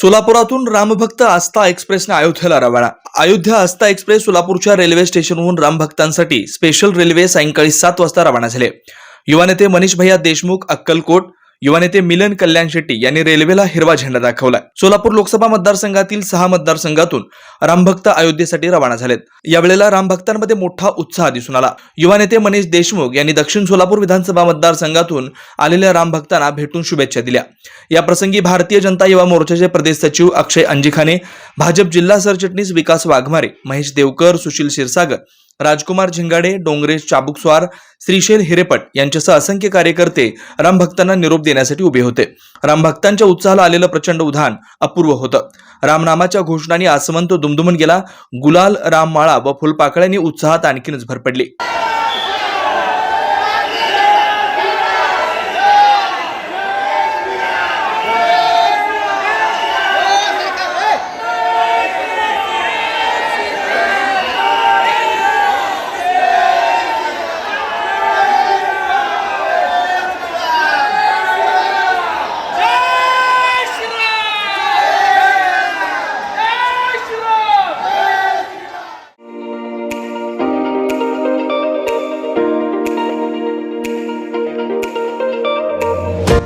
सोलापुरातून रामभक्त आस्था एक्सप्रेसने अयोध्येला रवाना. अयोध्या आस्था एक्सप्रेस सोलापूरच्या रेल्वे स्टेशनहून रामभक्तांसाठी स्पेशल रेल्वे सायंकाळी सात वाजता रवाना झाले. युवा नेते मनीष भैया देशमुख अक्कलकोट युवा नेते मिलन कल्याण शेट्टी यांनी रेल्वेला हिरवा झेंडा दाखवला सोलापूर लोकसभा मतदारसंघातील सहा मतदारसंघातून रामभक्त अयोध्येसाठी रवाना झालेत. यावेळेला रामभक्तांमध्ये मोठा उत्साह दिसून आला. युवा नेते मनीष देशमुख यांनी दक्षिण सोलापूर विधानसभा मतदारसंघातून आलेल्या रामभक्तांना भेटून शुभेच्छा दिल्या. या प्रसंगी भारतीय जनता युवा मोर्चाचे प्रदेश सचिव अक्षय अंजिखाने भाजप जिल्हा सरचिटणीस विकास वाघमारे महेश देवकर सुशील क्षीरसागर राजकुमार झिंगाडे डोंगरे चाबुकस्वार श्रीशैल हिरेपट यांच्यासह असंख्य कार्यकर्ते रामभक्तांना निरोप देण्यासाठी उभे होते. रामभक्तांच्या उत्साहाला आलेलं प्रचंड उधाण अपूर्व होतं. रामनामाच्या घोषणांनी आसमंत दुमदुमून गेला गुलाल राममाळा व फुलपाकळ्यांनी उत्साहात आणखीनच भर पडली.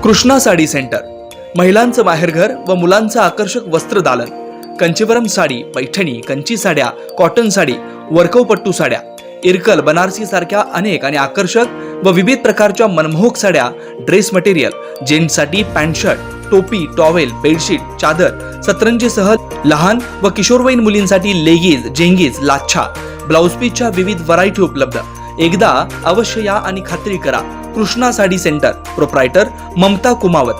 कृष्णा साडी सेंटर. महिलांचं बाहेरघर व मुलांचं आकर्षक वस्त्रदालन कंचीवरम साडी पैठणी कंची साड्या कॉटन साडी वर्कवपट्टू साड्या इरकल बनारसी सारख्या अनेक आणि आकर्षक व विविध प्रकारच्या मनमोहक साड्या ड्रेस मटेरियल जेंट्ससाठी पॅन्ट शर्ट टोपी टॉवेल बेडशीट चादर सतरंजीसह लहान व किशोरवयीन मुलींसाठी लेगीज जेंगीज लाच्छा ब्लाउज पीसच्या विविध व्हरायटी उपलब्ध. एकदा अवश्य या आणि खात्री करा. कृष्णा साडी सेंटर. प्रोप्रायटर ममता कुमावत.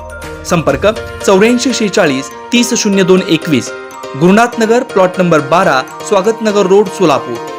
संपर्क चौऱ्याऐंशी शेहेचाळीस तीस शून्य दोन एकवीस. गुरुनाथ नगर प्लॉट नंबर बारा स्वागत नगर रोड सोलापूर.